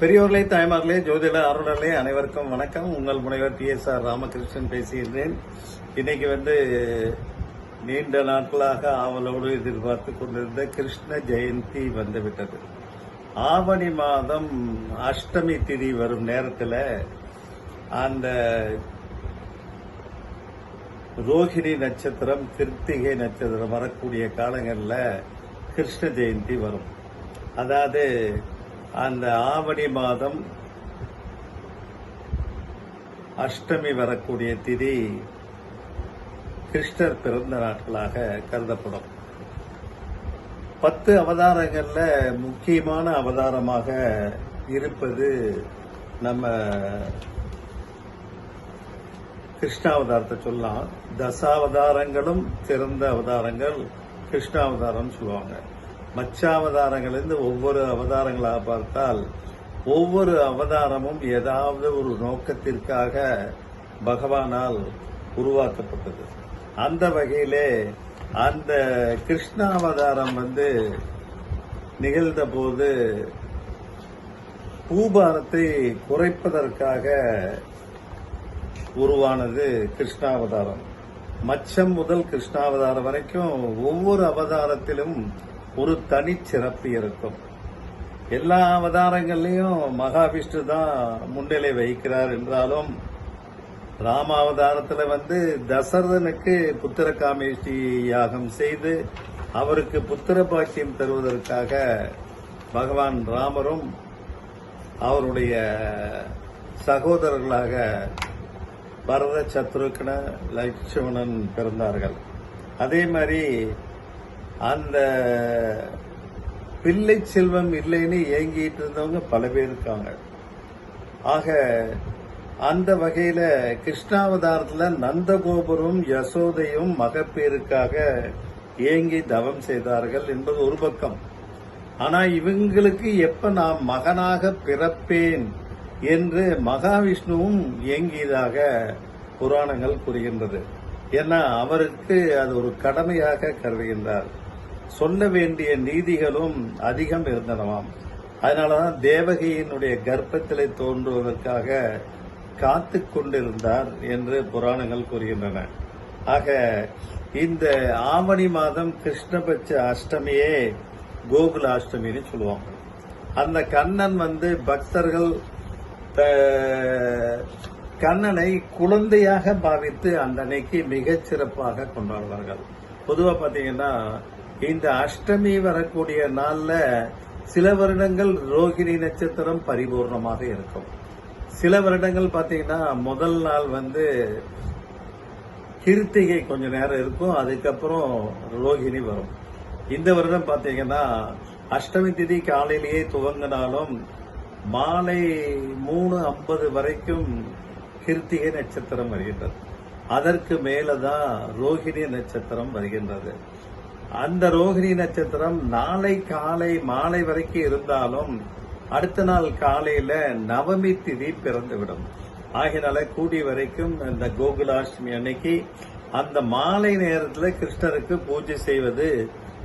பெரியோர்களே தாய்மார்களே ஜோதிட ஆர்வலர்களே அனைவருக்கும் வணக்கம். உங்கள் முனைவர் டி எஸ் ஆர் ராமகிருஷ்ணன் பேசியிருந்தேன் இன்னைக்கு வந்து நீண்ட நாட்களாக ஆவலோடு எதிர்பார்த்து கொண்டிருந்த கிருஷ்ண ஜெயந்தி வந்துவிட்டது. ஆவணி மாதம் அஷ்டமி திதி வரும் நேரத்தில் அந்த ரோஹிணி நட்சத்திரம் கிருத்திகை நட்சத்திரம் வரக்கூடிய காலங்களில் கிருஷ்ண ஜெயந்தி வரும். அதாவது அந்த ஆவணி மாதம் அஷ்டமி வரக்கூடிய திதி கிருஷ்ணர் பிறந்த நாட்களாக கருதப்படும். பத்து அவதாரங்களில் முக்கியமான அவதாரமாக இருப்பது நம்ம கிருஷ்ணாவதாரத்தை சொல்லலாம். தசாவதாரங்களும் சிறந்த அவதாரங்கள் கிருஷ்ணாவதாரம் சொல்லுவாங்க. மச்சாவதாரங்களிலிருந்து ஒவ்வொரு அவதாரங்களாக பார்த்தால் ஒவ்வொரு அவதாரமும் ஏதாவது ஒரு நோக்கத்திற்காக பகவானால் உருவாக்கப்பட்டது. அந்த வகையிலே அந்த கிருஷ்ணாவதாரம் வந்து நிகழ்ந்த போது பூபாரத்தை குறைப்பதற்காக உருவானது கிருஷ்ணாவதாரம். மச்சம் முதல் கிருஷ்ணாவதாரம் வரைக்கும் ஒவ்வொரு அவதாரத்திலும் ஒரு தனிச்சிறப்பு இருக்கும். எல்லா அவதாரங்கள்லையும் மகாவிஷ்ணு தான் முன்னிலை வகிக்கிறார் என்றாலும் ராமாவதாரத்துல வந்து தசரதனுக்கு புத்திர காமேஷ்டி யாகம் செய்து அவருக்கு புத்திர பாக்கியம் தருவதற்காக பகவான் ராமரும் அவருடைய சகோதரர்களாக பரத சத்ருக்ன லட்சுமணன் பிறந்தார்கள். அதே மாதிரி அந்த பிள்ளை செல்வம் இல்லைன்னு ஏங்கிட்டு இருந்தவங்க பல பேர் இருக்காங்க. ஆக அந்த வகையில கிருஷ்ணாவதாரத்துல நந்தகோபுரம் யசோதையும் மகப்பேருக்காக ஏங்கி தவம் செய்தார்கள் என்பது ஒரு பக்கம். ஆனா இவங்களுக்கு எப்ப நான் மகனாக பிறப்பேன் என்று மகாவிஷ்ணுவும் ஏங்கியதாக புராணங்கள் கூறுகின்றது. ஏன்னா அவருக்கு அது ஒரு கடமையாக கருதுகின்றார். சொல்ல வேண்டிய நீதிகளும் அதிகம் இருந்தனவாம். அதனாலதான் தேவகியினுடைய கர்ப்பத்திலே தோன்றுவதற்காக காத்து கொண்டிருந்தார் என்று புராணங்கள் கூறுகின்றன. ஆக இந்த ஆவணி மாதம் கிருஷ்ணபட்ச அஷ்டமியே கோகுல அஷ்டமின்னு சொல்லுவாங்க. அந்த கண்ணன் வந்து பக்தர்கள் கண்ணனை குழந்தையாக பாவித்து அந்த அன்னைக்கு மிகச் சிறப்பாக கொண்டாடுவார்கள். பொதுவாக பார்த்தீங்கன்னா இந்த அஷ்டமி வரக்கூடிய நாள்ல சில வருடங்கள் ரோகிணி நட்சத்திரம் பரிபூர்ணமாக இருக்கும். சில வருடங்கள் பாத்தீங்கன்னா முதல் நாள் வந்து கிருத்திகை கொஞ்ச நேரம் இருக்கும் அதுக்கப்புறம் ரோகிணி வரும். இந்த வருடம் பாத்தீங்கன்னா அஷ்டமி திதி காலையிலேயே துவங்கினாலும் மாலை மூணு ஐம்பது வரைக்கும் கிருத்திகை நட்சத்திரம் வருகின்றது. அதற்கு மேலதான் ரோகிணி நட்சத்திரம் வருகின்றது. அந்த ரோகிணி நட்சத்திரம் நாளை காலை மாலை வரைக்கும் இருந்தாலும் அடுத்த நாள் காலையில நவமி திதி பிறந்துவிடும். ஆகினால கூடி வரைக்கும் இந்த கோகுலாஷ்டமி அன்னைக்கு அந்த மாலை நேரத்தில் கிருஷ்ணருக்கு பூஜை செய்வது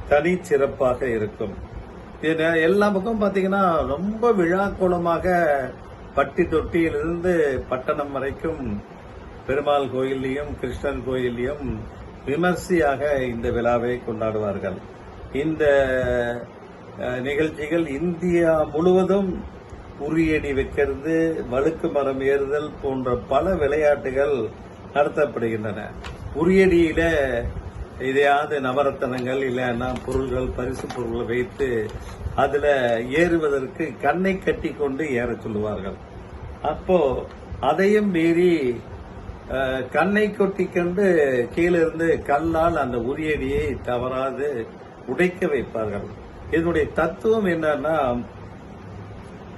தனி சிறப்பாக இருக்கும். இது எல்லா பக்கம் பாத்தீங்கன்னா ரொம்ப விழாக்கோலமாக பட்டி தொட்டியிலிருந்து பட்டணம் வரைக்கும் பெருமாள் கோயில்லையும் கிருஷ்ணன் கோயில்லையும் விமர்சையாக இந்த விழாவை கொண்டாடுவார்கள். இந்த நிகழ்ச்சிகள் இந்தியா முழுவதும் உரியடி வைக்கிறது வழுக்கு மரம் ஏறுதல் போன்ற பல விளையாட்டுகள் நடத்தப்படுகின்றன. உரியடியில இதையாவது நவரத்தனங்கள் இல்லைன்னா பொருள்கள் பரிசு பொருள்களை வைத்து அதுல ஏறுவதற்கு கண்ணை கட்டி கொண்டு ஏறச் சொல்லுவார்கள். அப்போ அதையும் மீறி கண்ணை கொட்டி கண்டு கீழிருந்து கல்லால் அந்த உரியடியை தவறாது உடைக்க வைப்பார்கள். இதனுடைய தத்துவம் என்னன்னா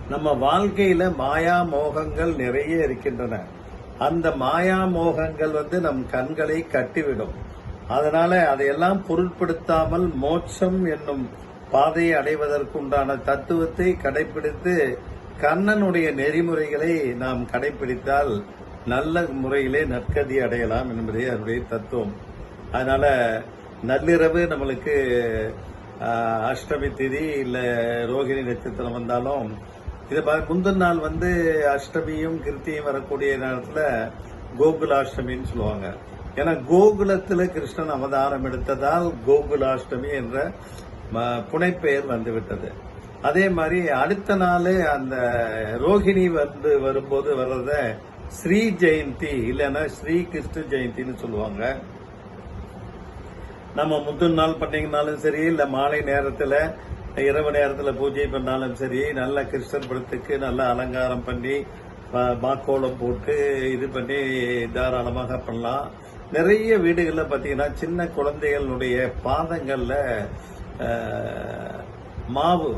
நம்ம வாழ்க்கையில மாயா மோகங்கள் நிறைய இருக்கின்றன. அந்த மாயா மோகங்கள் வந்து நம் கண்களை கட்டிவிடும். அதனால அதையெல்லாம் பொருட்படுத்தாமல் மோட்சம் என்னும் பாதையை அடைவதற்குண்டான தத்துவத்தை கடைபிடித்து கண்ணனுடைய நெறிமுறைகளை நாம் கடைபிடித்தால் நல்ல முறையிலே நற்கதி அடையலாம் என்பதே அதனுடைய தத்துவம். அதனால நள்ளிரவு நம்மளுக்கு அஷ்டமி திதி இல்ல ரோகிணி நட்சத்திரம் வந்தாலும் இதை முந்தின நாள் வந்து அஷ்டமியும் கிருத்தியும் வரக்கூடிய நேரத்தில் கோகுலாஷ்டமின்னு சொல்லுவாங்க. ஏன்னா கோகுலத்தில் கிருஷ்ணன் அவதாரம் எடுத்ததால் கோகுலாஷ்டமி என்ற ம- புனைப்பெயர் வந்துவிட்டது. அதே மாதிரி அடுத்த நாள் அந்த ரோகிணி வந்து வரும்போது வர்றத ஸ்ரீ ஜெயந்தி இல்லைன்னா ஸ்ரீ கிருஷ்ண ஜெயந்தின்னு சொல்லுவாங்க. நம்ம முந்தின நாள் பண்ணீங்கனாலும் சரி இல்ல மாலை நேரத்தில் இரவு நேரத்தில் பூஜை பண்ணாலும் சரி நல்ல கிருஷ்ணர் படத்துக்கு நல்ல அலங்காரம் பண்ணி மாக்கோளம் மாக்கோலம் போட்டு இது பண்ணி தாராளமாக பண்ணலாம். நிறைய வீடுகளில் பார்த்தீங்கன்னா சின்ன குழந்தைகளுடைய பாதங்களில் மாவு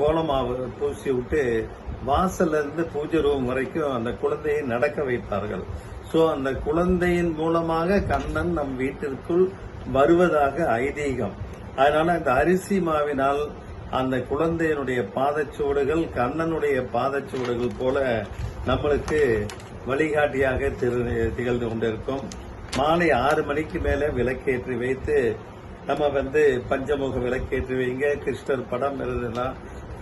கோலமாவு பூசி விட்டு வாசல்ல இருந்து பூஜை ரூம் வரைக்கும் அந்த குழந்தையை நடக்க வைப்பார்கள் ஸோ அந்த குழந்தையின் மூலமாக கண்ணன் நம் வீட்டிற்குள் வருவதாக ஐதீகம். அதனால இந்த அரிசி மாவினால் அந்த குழந்தையினுடைய பாதச்சுவடுகள் கண்ணனுடைய பாதச்சுவடுகள் போல நம்மளுக்கு வழிகாட்டியாக திகழ்ந்து கொண்டிருக்கும். மாலை ஆறு மணிக்கு மேலே விளக்கேற்றி வைத்து நம்ம வந்து பஞ்சமுக விளக்கேற்றி வைங்க கிருஷ்ணர் படம் இருந்ததுன்னா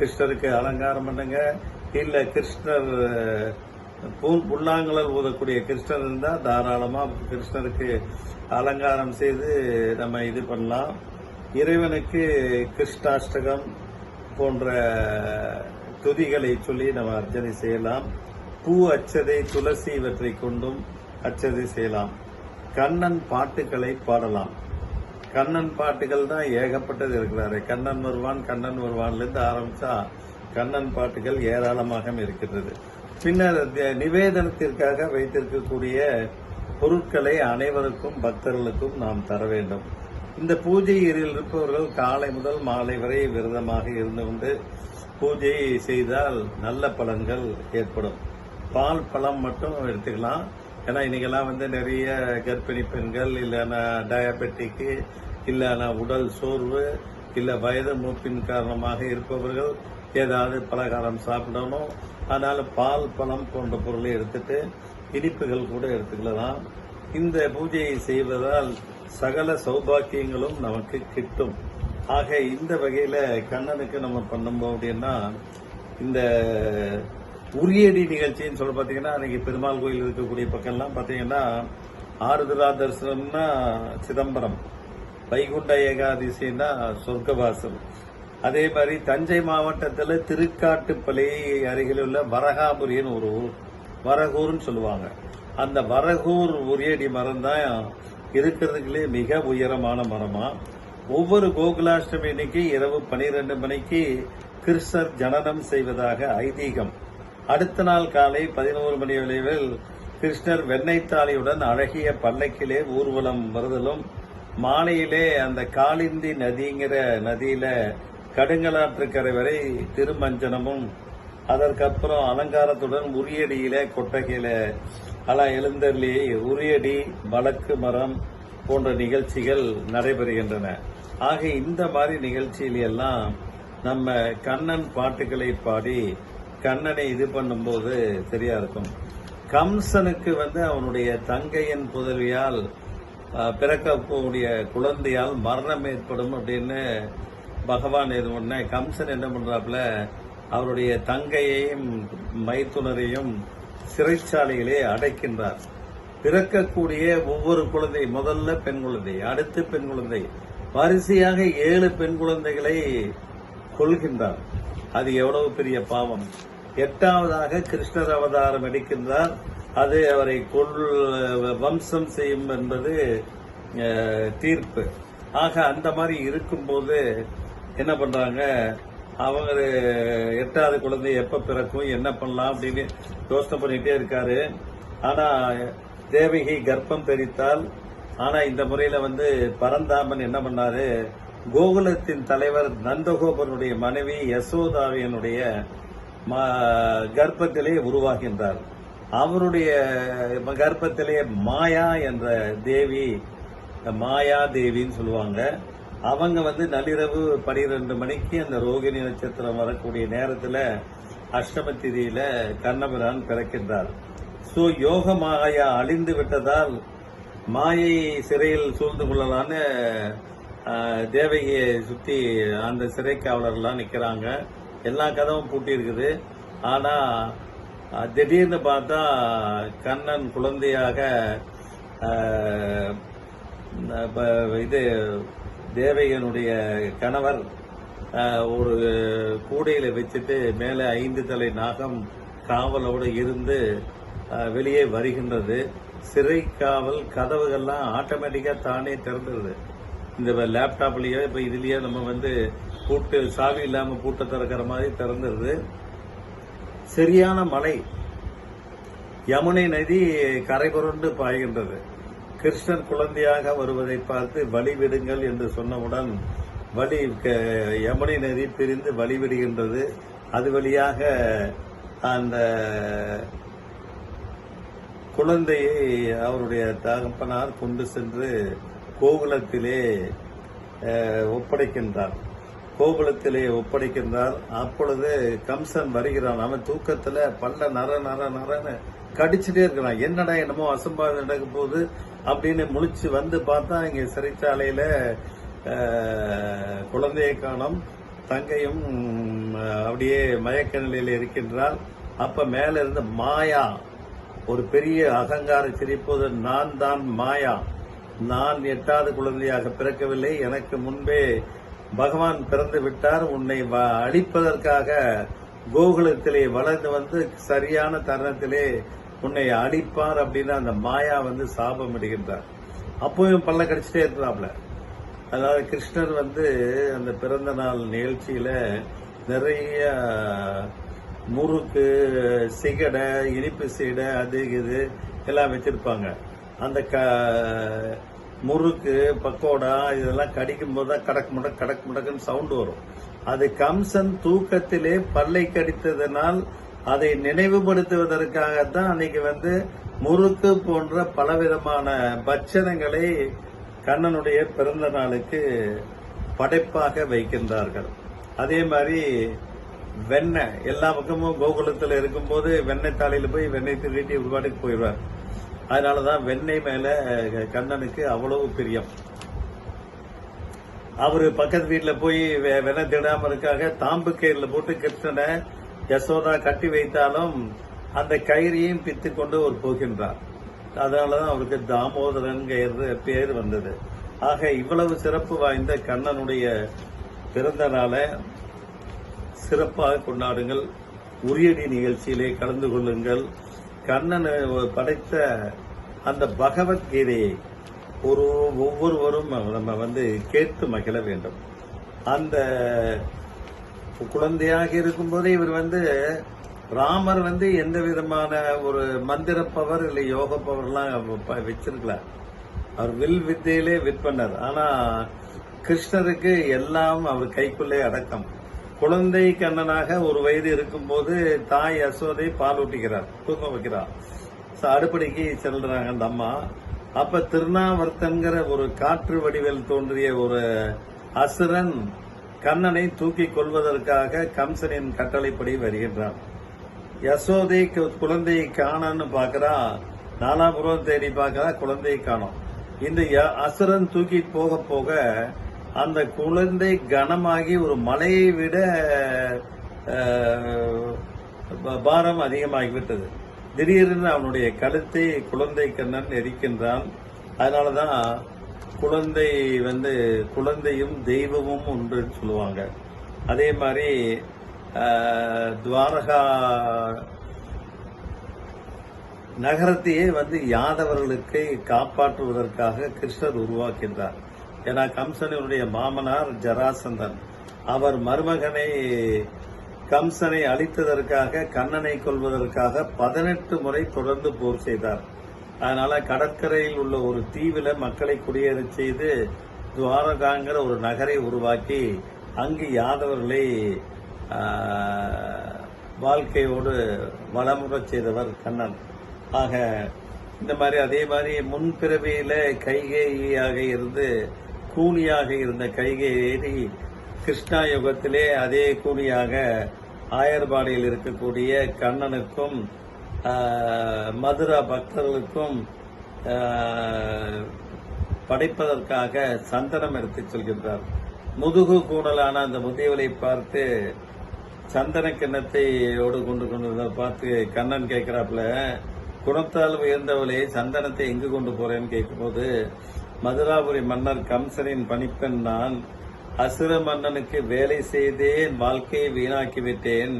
கிருஷ்ணருக்கு அலங்காரம் பண்ணுங்க. இல்ல கிருஷ்ணர் பூ- புல்லாங்குழல் ஊதக்கூடிய கிருஷ்ணர் இருந்தா தாராளமா கிருஷ்ணருக்கு அலங்காரம் செய்து நம்ம இது பண்ணலாம். இறைவனுக்கு கிருஷ்ணாஷ்டகம் போன்ற துதிகளை சொல்லி நம்ம அர்ச்சனை செய்யலாம். பூ அச்சதை துளசி இவற்றை கொண்டும் அச்சதை செய்யலாம். கண்ணன் பாட்டுகளை பாடலாம். கண்ணன் பாட்டுகள் தான் ஏகப்பட்டது இருக்கிறாரு. கண்ணன் வருவான் கண்ணன் வருவான்லேருந்து ஆரம்பிச்சா கண்ணன் பாட்டுகள் ஏராளமாக இருக்கிறது பின்னர் த- நிவேதனத்திற்காக வைத்திருக்கக்கூடிய பொருட்களை அனைவருக்கும் பக்தர்களுக்கும் நாம் தர வேண்டும். இந்த பூஜையில் இருப்பவர்கள் காலை முதல் மாலை வரை விரதமாக இருந்து கொண்டு பூஜை செய்தால் நல்ல பலன்கள் ஏற்படும். பால் பழம் மட்டும் எடுத்துக்கலாம். ஏன்னா இன்னைக்கெல்லாம் வந்து நிறைய கர்ப்பிணி பெண்கள் இல்லைன்னா டயபெட்டிக்கு இல்லைனா உடல் சோர்வு இல்லை வயது மூப்பின் காரணமாக இருப்பவர்கள் ஏதாவது பலகாரம் சாப்பிடணும். அதனால் பால் பழம் போன்ற பொருளை எடுத்துட்டு இனிப்புகள் கூட எடுத்துக்கலாம் இந்த பூஜையை செய்வதால் சகல சௌபாக்கியங்களும் நமக்கு கிட்டும். ஆக இந்த வகையில் கண்ணனுக்கு நம்ம பண்ணும்போது அப்படின்னா இந்த உரியடி நிகழ்ச்சின்னு சொல்ல பார்த்தீங்கன்னா அன்றைக்கி பெருமாள் கோயில் இருக்கக்கூடிய பக்கம்லாம் பார்த்தீங்கன்னா ஆறுதலா தரிசனம்னா சிதம்பரம். வைகுண்ட ஏகாதசின்னா சொர்க்கவாசல் அதே மாதிரி தஞ்சை மாவட்டத்தில் திருக்காட்டுப்பள்ளி அருகில் உள்ள வரகாபுரியன்னு ஒரு ஊர். வரகூர்னு சொல்லுவாங்க. அந்த வரகூர் உரியடி மரம் தான் இருக்கிறதுக்குள்ளே மிக உயரமான மரமா. ஒவ்வொரு கோகுலாஷ்டமி அன்னைக்கு இரவு பனிரெண்டு மணிக்கு கிருஷ்ணர் ஜனனம் செய்வதாக ஐதீகம். அடுத்த நாள் காலை பதினோரு மணி அளவில் கிருஷ்ணர் வெண்ணெய்த்தாலியுடன் அழகிய பல்லக்கிலே ஊர்வலம் வருதலும் மாலையிலே அந்த காளிந்தி நதிங்கிற நதியில கடுங்கலாற்றுக்கரை வரை திருமஞ்சனமும் அதற்கப்புறம் அலங்காரத்துடன் உரியடியில கொட்டகையில அலா எழுந்தருளி உரியடி வழக்கு மரம் போன்ற நிகழ்ச்சிகள் நடைபெறுகின்றன. ஆக இந்த மாதிரி நிகழ்ச்சியில் எல்லாம் நம்ம கண்ணன் பாட்டுகளை பாடி கண்ணனை இது பண்ணும்போது சரியா இருக்கும். கம்சனுக்கு வந்து அவனுடைய தங்கையின் புதவியால் பிறக்கக்கூடிய குழந்தையால் மரணம் ஏற்படும் அப்படின்னு பகவான் இது பண்ண கம்சன் என்ன பண்றாப்புல அவருடைய தங்கையையும் மைத்துனரையும் சிறைச்சாலையிலே அடைக்கின்றார். பிறக்கக்கூடிய ஒவ்வொரு குழந்தை முதல்ல பெண் குழந்தை அடுத்து பெண் குழந்தை வரிசையாக ஏழு பெண் குழந்தைகளை கொள்கின்றார் அது எவ்வளவு பெரிய பாவம். எட்டாவதாக கிருஷ்ணர் அவதாரம் எடுக்கின்றார். அது அவரை கொல் வம்சம் செய்யும் என்பது தீர்ப்பு. ஆக அந்த மாதிரி இருக்கும்போது என்ன பண்றாங்க? அவங்க எட்டாவது குழந்தை எப்ப பிறக்கும் என்ன பண்ணலாம் அப்படின்னு யோசனை பண்ணிட்டே இருக்காரு. ஆனா தேவகி கர்ப்பம் தெரித்தால் ஆனா இந்த முறையில வந்து பரந்தாமன் என்ன பண்ணாரு? கோகுலத்தின் தலைவர் நந்தகோபனுடைய மனைவி யசோதாவியனுடைய கர்ப்பத்திலே உருவாகின்றார். அவருடைய கர்ப்பத்திலே மாயா என்ற தேவி மாயா தேவின்னு சொல்லுவாங்க. அவங்க வந்து நள்ளிரவு பனிரெண்டு மணிக்கு அந்த ரோகிணி நட்சத்திரம் வரக்கூடிய நேரத்தில் அஷ்டம திதியில கண்ணபிரான் பிறக்கின்றார். சோ யோக மாயா அழிந்து விட்டதால் மாயை சிறையில் சூழ்ந்து கொள்ளலான்னு தேவகியை சுத்தி அந்த சிறை காவலர்லாம் நிற்கிறாங்க எல்லா கதவும் பூட்டி இருக்குது திடீர்னு பார்த்தா கண்ணன் குழந்தையாக இது தேவையனுடைய கணவர் ஒரு கூடையில் வச்சுட்டு மேலே ஐந்து தலை நாகம் காவலோடு இருந்து வெளியே வருகின்றது. சிறை காவல் கதவுகள்லாம் ஆட்டோமேட்டிக்காக தானே திறந்துடுது இந்த லேப்டாப்லேயோ இப்போ இதுலேயோ நம்ம வந்து பூட்டு சாவி இல்லாமல் பூட்டை திறக்கிற மாதிரி திறந்துருது. சரியான மழை. யமுனை நதி கரை புரண்டு பாய்கின்றது. கிருஷ்ணன் குழந்தையாக வருவதை பார்த்து வழி விடுங்கள் என்று சொன்னவுடன் வழி க- யமுனை நதி பிரிந்து வழி விடுகின்றது. அது வழியாக அந்த குழந்தையை அவருடைய தகப்பனார் கொண்டு சென்று கோகுலத்திலே ஒப்படைக்கின்றார். கோபுலத்திலே ஒப்படைக்கின்றார். அப்பொழுது கம்சன் வருகிறான். அவன் தூக்கத்துல பல்ல நர நர நரன்னு கடிச்சிட்டே இருக்கிறான். என்னடா என்னமோ அசம்பாவிதம் நடக்க போகுது அப்படின்னு முழிச்சு வந்து பார்த்தா இங்க சிறைச்சாலையில குழந்தையை காணும் தங்கையும் அப்படியே மயக்க நிலையில் இருக்கின்றார். அப்ப மேல இருந்து மாயா ஒரு பெரிய அகங்கார சிரிப்போது நான் தான் மாயா. நான் எட்டாவது குழந்தையாக பிறக்கவில்லை. எனக்கு முன்பே பகவான் பிறந்து விட்டார். உன்னை வ- அழிப்பதற்காக கோகுலத்திலே வளர்ந்து வந்து சரியான தருணத்திலே உன்னை அழிப்பார் அப்படின்னு அந்த மாயா வந்து சாபம் இடுகின்றார் அப்பவும் பல்ல கடிச்சிட்டே இருக்கிறாப்ல அதாவது கிருஷ்ணர் வந்து அந்த பிறந்த நாள் நிகழ்ச்சியில நிறைய முறுக்கு சிகடை இனிப்பு சீடை அது இது எல்லாம் வச்சிருப்பாங்க. அந்த க முறுக்கு பக்கோடா இதெல்லாம் கடிக்கும் போது தான் கடக்கு முடக் கடக்கு முடக்குன்னு சவுண்ட் வரும். அது கம்சன் தூக்கத்திலே பல்லை கடித்ததனால் அதை நினைவுபடுத்துவதற்காகத்தான் அன்னைக்கு வந்து முறுக்கு போன்ற பலவிதமான பட்சணங்களை கண்ணனுடைய பிறந்த நாளுக்கு படைப்பாக வைக்கின்றார்கள். அதே மாதிரி வெண்ணெய் எல்லா பக்கமும் கோகுலத்தில் இருக்கும்போது வெண்ணெய் தாலையில் போய் வெண்ணெய் திருட்டி ஒரு பாட்டுக்கு போயிடுவார். அதனாலதான் வெண்ணெய் மேல கண்ணனுக்கு அவ்வளவு பிரியம். அவர் பக்கத்து வீட்டில் போய் வெ- வெண்ணெய் திடாம இருக்காக தாம்பு கயிறில் போட்டு கிருஷ்ணனை யசோதா கட்டி வைத்தாலும் அந்த கயிறையும் பித்து கொண்டு ஒரு போகின்றார். அதனாலதான் அவருக்கு தாமோதரன் பேர் வந்தது. ஆக இவ்வளவு சிறப்பு வாய்ந்த கண்ணனுடைய பிறந்த நாளை சிறப்பாக கொண்டாடுங்கள். உரியடி நிகழ்ச்சியிலே கலந்து கொள்ளுங்கள். கர்ணன் படைத்த அந்த பகவத்கீதையை ஒரு ஒவ்வொருவரும் நம்ம வந்து கேட்டு மகிழ வேண்டும். அந்த குழந்தையாக இருக்கும்போது இவர் வந்து ராமர் வந்து எந்த விதமான ஒரு மந்திர பவர் இல்லை யோக பவர்லாம் ப- வச்சிருக்கல. அவர் வில் வித்தையிலே விற்பனர். ஆனா கிருஷ்ணருக்கு எல்லாம் அவர் கைக்குள்ளே அடக்கம். குழந்தை கண்ணனாக ஒரு வயது இருக்கும்போது தாய் அசோதை பால் ஊட்டிக்கிறார் தூக்கம் வைக்கிறார். So, அடுப்படிக்கு செல்றாங்க அந்த அம்மா. அப்ப திருநாவர்த்தன்கிற ஒரு காற்று வடிவில் தோன்றிய ஒரு அசுரன் கண்ணனை தூக்கி கொள்வதற்காக கம்சனின் கட்டளைப்படி வருகின்றான். யசோதை கு- குழந்தையை காணன்னு பாக்குறா நாலாபுரம் தேடி பார்க்கறா குழந்தையை காணோம். இந்த ய- அசுரன் தூக்கி போக போக அந்த குழந்தை கனமாகி ஒரு மலையை விட பாரம் அதிகமாகிவிட்டது. திடீரென்று அவனுடைய கழுத்தை குழந்தை கண்ணன் எரிக்கின்றான். அதனாலதான் குழந்தை வந்து குழந்தையும் தெய்வமும் ஒன்றுன்னு சொல்லுவாங்க. அதே மாதிரி துவாரகா நகரத்தையே வந்து யாதவர்களுக்கு காப்பாற்றுவதற்காக கிருஷ்ணர் உருவாக்கின்றார். ஏன்னா கம்சனுடைய மாமனார் ஜராசந்தன். அவர் மருமகனை கம்சனை அழித்ததற்காக கண்ணனை கொள்வதற்காக பதினெட்டு முறை தொடர்ந்து போர் செய்தார். அதனால கடற்கரையில் உள்ள ஒரு தீவில மக்களை குடியேறச் செய்து துவாரகாங்கிற ஒரு நகரை உருவாக்கி அங்கு யாதவர்களை வாழ்க்கையோடு வளமுறச் செய்தவர் கண்ணன். ஆக இந்த மாதிரி அதே மாதிரி முன்பிறவியில கைகேயாக இருந்து கூலியாக இருந்த கைகேயி கிருஷ்ணா யுகத்திலே அதே கூலியாக ஆயர்பாடியில் இருக்கக்கூடிய கண்ணனுக்கும் மதுரா பக்தர்களுக்கும் படைப்பதற்காக சந்தனம் எடுத்துச் செல்கின்றார். முதுகு கூடலான அந்த முதியவரை பார்த்து சந்தன கிண்ணத்தையோடு கொண்டு கொண்டு பார்த்து கண்ணன் கேட்கிறாப்புல குணத்தால் உயர்ந்தவளே சந்தனத்தை எங்கு கொண்டு போறேன்னு கேட்கும்போது மதுராபுரி மன்னர் கம்சனின் பணிப்பெண் நான் அசுர மன்னனுக்கு வேலை செய்தேன் வாழ்க்கையை வீணாக்கி விட்டேன்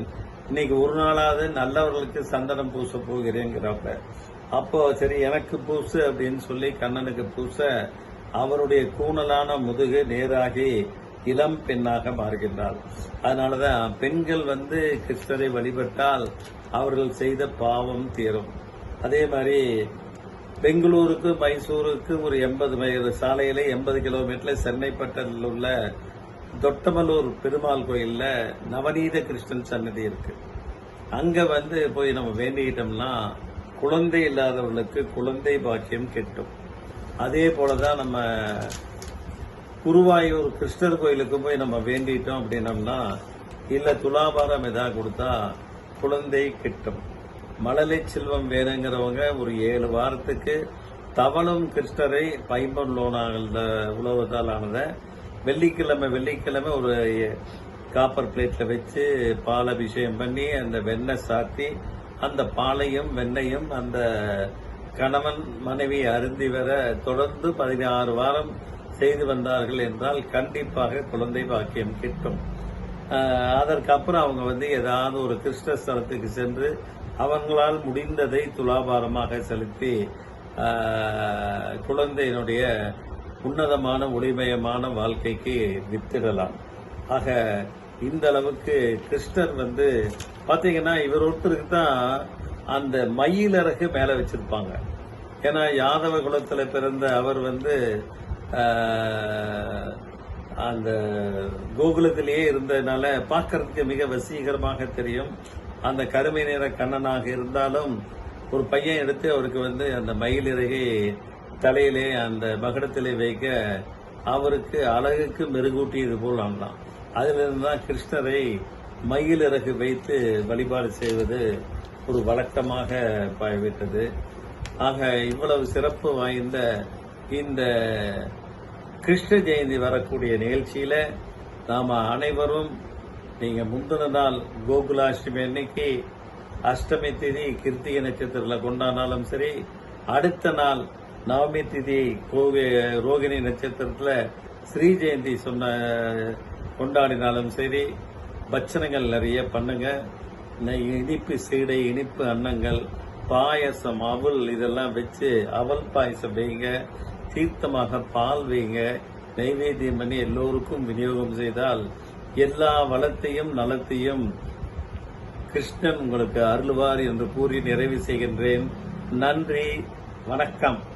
இன்னைக்கு ஒரு நாளாவது நல்லவர்களுக்கு சந்தனம் பூச போகிறேங்கிறப்ப அப்போ சரி எனக்கு பூசு அப்படின்னு சொல்லி கண்ணனுக்கு பூச அவருடைய கூணலான முதுகு நேராகி இளம் பெண்ணாக மாறுகின்றாள். அதனாலதான் பெண்கள் வந்து கிருஷ்ணரை வழிபட்டால் அவர்கள் செய்த பாவம் தீரும். அதே மாதிரி பெங்களூருக்கு மைசூருக்கு ஒரு எண்பது மைல் சாலையில எண்பது கிலோமீட்டர்ல சென்னைப்பட்டில் உள்ள தொட்டமலூர் பெருமாள் கோயில்ல நவநீத கிருஷ்ணன் சன்னதி இருக்கு. அங்க வந்து போய் நம்ம வேண்டிக்கிட்டோம்னா குழந்தை இல்லாதவர்களுக்கு குழந்தை பாக்கியம் கிட்டும். அதே போலதான் நம்ம குருவாயூர் கிருஷ்ணர் கோயிலுக்கு போய் நம்ம வேண்டிட்டோம் அப்படின்னம்னா இல்ல துலாபாரம் எதாவது கொடுத்தா குழந்தை கிட்டும். மழலை செல்வம் வேணுங்கிறவங்க ஒரு ஏழு வாரத்துக்கு தவளும் கிருஷ்ணரை பைம்பன் லோனாக உலகத்தால் ஆனதை வெள்ளிக்கிழமை வெள்ளிக்கிழமை ஒரு காப்பர் பிளேட்ல வச்சு பால் அபிஷேகம் பண்ணி அந்த வெண்ணெய் சாத்தி அந்த பாலையும் வெண்ணையும் அந்த கணவன் மனைவி அருந்தி வர தொடர்ந்து பதினாறு வாரம் செய்து வந்தார்கள் என்றால் கண்டிப்பாக குழந்தை பாக்கியம் கிட்டும். அதற்கப்புறம் அவங்க வந்து ஏதாவது ஒரு கிருஷ்ண ஸ்தலத்துக்கு சென்று அவங்களால் முடிந்ததை துலாபாரமாக செலுத்தி குழந்தையினுடைய உன்னதமான ஒளிமயமான வாழ்க்கைக்கு வித்திடலாம். ஆக இந்த அளவுக்கு கிருஷ்ணர் வந்து பாத்தீங்கன்னா இவர் ஒருத்தருக்கு தான் அந்த மயிலரகு மேல வச்சிருப்பாங்க. ஏன்னா யாதவ குலத்துல பிறந்த அவர் வந்து அந்த கோகுலத்திலேயே இருந்ததுனால பார்க்கறதுக்கு மிக வசீகரமாக தெரியும். அந்த கருமை நிற கண்ணனாக இருந்தாலும் ஒரு பையன் எடுத்து அவருக்கு வந்து அந்த மயிலிறகை தலையிலே அந்த மகடத்திலே வைக்க அவருக்கு அழகுக்கு மெருகூட்டியது போல் ஆனான் அதிலிருந்து தான் கிருஷ்ணரை மயிலிறகு வைத்து வழிபாடு செய்வது ஒரு வழக்கமாக பாய்விட்டது. ஆக இவ்வளவு சிறப்பு வாய்ந்த இந்த கிருஷ்ண ஜெயந்தி வரக்கூடிய நிகழ்ச்சியில நாம அனைவரும் நீங்க முந்தின நாள் கோகுலாஷ்டமி அன்னைக்கு அஷ்டமி திதி கிருத்திகை நட்சத்திரத்தில் கொண்டாடினாலும் சரி அடுத்த நாள் நவமி திதி கோவி ரோகிணி நட்சத்திரத்தில் ஸ்ரீ ஜெயந்தி சொன்ன கொண்டாடினாலும் சரி பட்சணங்கள் நிறைய பண்ணுங்க. நெய் இனிப்பு சீடை இனிப்பு அன்னங்கள் பாயசம் அவல் இதெல்லாம் வச்சு அவல் பாயசம் வைங்க. தீர்த்தமாக பால் வைங்க. நைவேத்தியம் பண்ணி எல்லோருக்கும் விநியோகம் செய்தால் எல்லா வளத்தையும் நலத்தையும் கிருஷ்ணன் உங்களுக்கு அருள்வார் என்று கூறி நிறைவு செய்கின்றேன். நன்றி வணக்கம்.